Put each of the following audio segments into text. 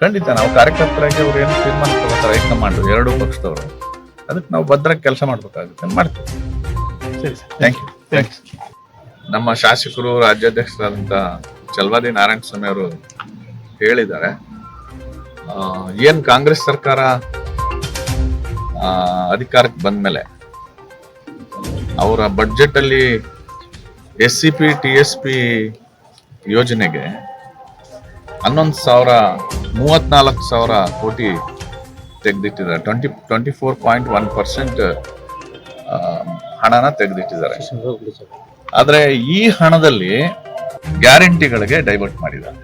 ಖಂಡಿತ ನಾವು ಕಾರ್ಯಕರ್ತರಾಗಿ ಅವ್ರು ಏನು ತೀರ್ಮಾನ ತಗೋತಾರೆ ಹೈಕಮಾಂಡ್ ಎರಡೂ ಪಕ್ಷದವರು. ಅದಕ್ಕೆ ನಾವು ಭದ್ರಾಗಿ ಕೆಲಸ ಮಾಡ್ಬೇಕಾಗುತ್ತೆ ಮಾಡ್ತೀವಿ. ಸರಿ ಸರ್. ಥ್ಯಾಂಕ್ ಯು ಥ್ಯಾಂಕ್ಸ್ ನಮ್ಮ ಶಾಸಕರು ರಾಜ್ಯಾಧ್ಯಕ್ಷರಾದಂಥ ಚಲ್ವಾದಿ ನಾರಾಯಣ ಸ್ವಾಮಿ ಅವರು ಹೇಳಿದ್ದಾರೆ. ಏನು ಕಾಂಗ್ರೆಸ್ ಸರ್ಕಾರ ಅಧಿಕಾರಕ್ಕೆ ಬಂದ್ಮೇಲೆ ಅವರ ಬಡ್ಜೆಟಲ್ಲಿ S C P T S P ಯೋಜನೆಗೆ ಹನ್ನೊಂದು ಸಾವಿರ ಮೂವತ್ನಾಲ್ಕು ಸಾವಿರ ಕೋಟಿ ತೆಗೆದಿಟ್ಟಿದ್ದಾರೆ. Twenty twenty four point one percent ಹಣನ ತೆಗೆದಿಟ್ಟಿದ್ದಾರೆ. ಆದರೆ ಈ ಹಣದಲ್ಲಿ ಗ್ಯಾರಂಟಿಗಳಿಗೆ ಡೈವರ್ಟ್ ಮಾಡಿದ್ದಾರೆ.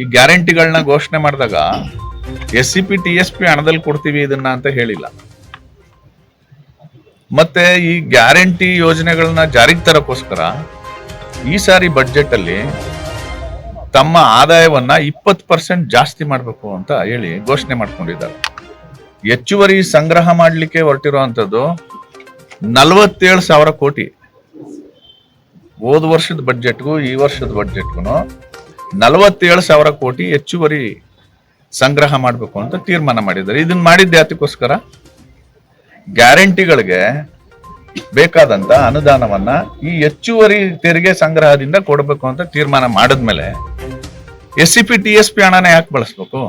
ಈ ಗ್ಯಾರಂಟಿಗಳನ್ನ ಘೋಷಣೆ ಮಾಡಿದಾಗ S C P, T S P ಹಣದಲ್ಲಿ ಕೊಡ್ತೀವಿ ಇದನ್ನ ಅಂತ ಹೇಳಿಲ್ಲ. ಮತ್ತೆ ಈ ಗ್ಯಾರಂಟಿ ಯೋಜನೆಗಳನ್ನ ಜಾರಿಗೆ ತರಕ್ಕೋಸ್ಕರ ಈ ಸಾರಿ ಬಜೆಟ್ ಅಲ್ಲಿ ತಮ್ಮ ಆದಾಯವನ್ನ ಇಪ್ಪತ್ತು ಪರ್ಸೆಂಟ್ ಜಾಸ್ತಿ ಮಾಡಬೇಕು ಅಂತ ಹೇಳಿ ಘೋಷಣೆ ಮಾಡ್ಕೊಂಡಿದ್ದಾರೆ. ಹೆಚ್ಚುವರಿ ಸಂಗ್ರಹ ಮಾಡಲಿಕ್ಕೆ ಹೊರಟಿರುವಂಥದ್ದು ನಲವತ್ತೇಳು ಸಾವಿರ ಕೋಟಿ. ಹೋದ ವರ್ಷದ ಬಡ್ಜೆಟ್ಗೂ ಈ ವರ್ಷದ ಬಡ್ಜೆಟ್ಗೂ ನಲವತ್ತೇಳು ಸಾವಿರ ಕೋಟಿ ಹೆಚ್ಚುವರಿ ಸಂಗ್ರಹ ಮಾಡಬೇಕು ಅಂತ ತೀರ್ಮಾನ ಮಾಡಿದ್ದಾರೆ. ಇದನ್ನ ಮಾಡಿದ್ದೆ ಯಾತಕ್ಕೋಸ್ಕರ ಗ್ಯಾರಂಟಿಗಳಿಗೆ ಬೇಕಾದಂತ ಅನುದಾನವನ್ನ ಈ ಹೆಚ್ಚುವರಿ ತೆರಿಗೆ ಸಂಗ್ರಹದಿಂದ ಕೊಡಬೇಕು ಅಂತ ತೀರ್ಮಾನ ಮಾಡಿದ್ಮೇಲೆ S C P T S P ಹಣನ ಯಾಕೆ ಬಳಸ್ಬೇಕು?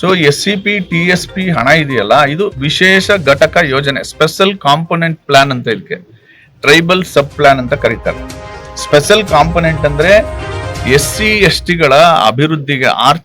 So S C P T S P ಹಣ ಇದೆಯಲ್ಲ, ಇದು ವಿಶೇಷ ಘಟಕ ಯೋಜನೆ ಸ್ಪೆಷಲ್ ಕಾಂಪೊನೆಂಟ್ ಪ್ಲಾನ್ ಅಂತ ಇದಕ್ಕೆ ಟ್ರೈಬಲ್ ಸಬ್ ಪ್ಲಾನ್ ಅಂತ ಕರೀತಾರೆ. ಸ್ಪೆಷಲ್ ಕಾಂಪೊನೆಂಟ್ ಅಂದ್ರೆ ಎಸ್ ಸಿ ಎಸ್ ಟಿಗಳ ಅಭಿವೃದ್ಧಿಗೆ ಆರ್ಥಿಕ